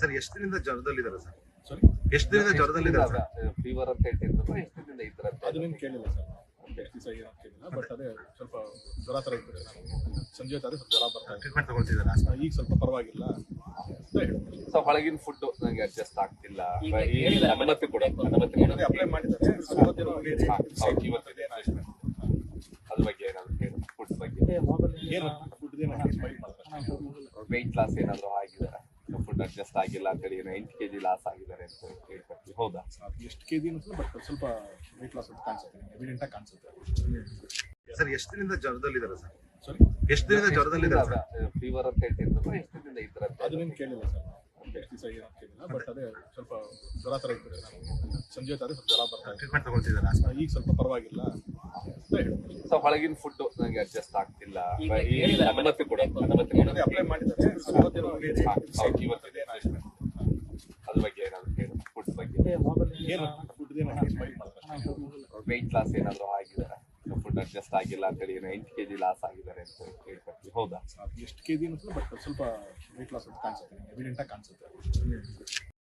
Sir ಎಷ್ಟು ದಿನದಿಂದ ಜ್ವರದಲ್ಲಿದ್ದಾರೆ sir? ಸಾರಿ ಎಷ್ಟು ದಿನದಿಂದ ಜ್ವರದಲ್ಲಿದ್ದಾರೆ ಸರ್? ಫೀವರ್ ಅಂತ ಹೇಳ್ತಿದ್ರು ಎಷ್ಟು ದಿನದಿಂದ ಈ ತರ ಅದು ನಿಮ್ಗೆ ಕೇಳಿಲ್ಲ ಸರ್. ಬಟ್ ಅದೇ ಸ್ವಲ್ಪ ಜ್ವರ ಥರ ಇರ್ತದೆ ನಾನು ಸಂಜೆ ಹೊತ್ತು ಸ್ವಲ್ಪ ಜ್ವರ ಬರ್ತಾ ಇದೆ ಟ್ರೀಟ್ಮೆಂಟ್ ತಗೊಳ್ತಿದ್ದಾರೆ ಈಗ ಸ್ವಲ್ಪ ಪರವಾಗಿಲ್ಲ. ಸೊ ಹೊಳಗಿನ ಫುಡ್ ನನಗೆ ಅಡ್ಜಸ್ಟ್ ಆಗ್ತಿಲ್ಲ. ಈ ಅನುಮತಿ ಕೊಡ ಅನುಮತಿ ಅದೇ ಅಪ್ಲೈ ಮಾಡಿದ್ದಾರೆ. ಇವತ್ತೇನೋ ಹೇಳಿ. ಇವತ್ತಿದೆ ಅದ್ರ ಬಗ್ಗೆ ಏನಾದ್ರು ಹೇಳಿ ಫುಡ್ ಬಗ್ಗೆ. ಏನು ಫುಡ್ ಏನು ವೆಯ್ಟ್ ಲಾಸ್ ಏನಾದ್ರು ಆಗಿದ್ದಾರೆ ಫುಡ್ ಅಡ್ಜಸ್ಟ್ ಆಗಿಲ್ಲ ಅಂತೇಳಿ ಏನೋ ಎಂಟು ಕೆಜಿ ಲಾಸ್ ಆಗಿದ್ದಾರೆ ಅಂತ ಹೇಳ್ಕೊಡ್ತೀವಿ. ಹೌದಾ? ಎಷ್ಟು ಕೆ ಜಿ ಬಟ್ ಸ್ವಲ್ಪ ವೆಯ್ಟ್ ಲಾಸ್ ಅಂತ ಕಾಣಿಸುತ್ತೆ ಎವಿಡೆಂಟ್ ಆಗಿ ಕಾಣಿಸುತ್ತೆ. ಸರ್ ಎಷ್ಟು ದಿನದಿಂದ ಜ್ವರದಲ್ಲಿದ್ದಾರೆ ಸರ್? ಸಾರಿ ಎಷ್ಟು ದಿನದಿಂದ ಜ್ವರದಲ್ಲಿದ್ದಾರೆ ಸರ್? ಫೀವರ್ ಅಂತ ಹೇಳ್ತಿದ್ರು ಎಷ್ಟು ದಿನದಿಂದ ಈ ತರ ಅದು ನಿಮ್ಗೆ ಕೇಳಿಲ್ಲ ಸರ್. ಬಟ್ ಅದೇ ಸ್ವಲ್ಪ ಜ್ವರ ಥರ ಇರ್ತದೆ ನಾನು ಸಂಜೆ ಸ್ವಲ್ಪ ಜ್ವರ ಬರ್ತಾ ಇದೆ ಟ್ರೀಟ್ಮೆಂಟ್ ತಗೊಳ್ತಿದ್ದಾರೆ? ಈಗ ಸ್ವಲ್ಪ ಪರವಾಗಿಲ್ಲ. ಅಂತ ಹೇಳ್ತೀನಿ ಸೊ ಹೊಳಗಿನ ಫುಡ್ ನನಗೆ ಅಡ್ಜಸ್ಟ್ ಆಗ್ತಿಲ್ಲ. ಅನುಮತಿ ಕೊಡ ಅಪ್ಲೈ ಮಾಡಿದ್ದಾರೆ. ಇವತ್ತಿದೆ ಅದ್ರ ಬಗ್ಗೆ ಏನಾದ್ರು ಹೇಳಿ ಫುಡ್ ಬಗ್ಗೆ. ಏನು ಫುಡ್ ವೆಯ್ಟ್ ಲಾಸ್ ಏನಾದ್ರು ಆಗಿದ್ದಾರೆ ಫುಡ್ ಅಡ್ಜಸ್ಟ್ ಆಗಿಲ್ಲ ಅಂತೇಳಿ ಏನೋ ಎಂಟು ಕೆಜಿ ಲಾಸ್ ಆಗಿದ್ದಾರೆ ಅಂತ ಹೇಳ್ಕೊಡ್ತೀವಿ ಹೌದಾ? ಎಷ್ಟು ಕೆ ಜಿ ಬಟ್ ಸ್ವಲ್ಪ ವೆಯ್ಟ್ ಲಾಸ್ ಅಂತ ಕಾಣಿಸುತ್ತೆ ಎವಿಡೆಂಟ್ ಆಗಿ ಕಾಣಿಸುತ್ತೆ.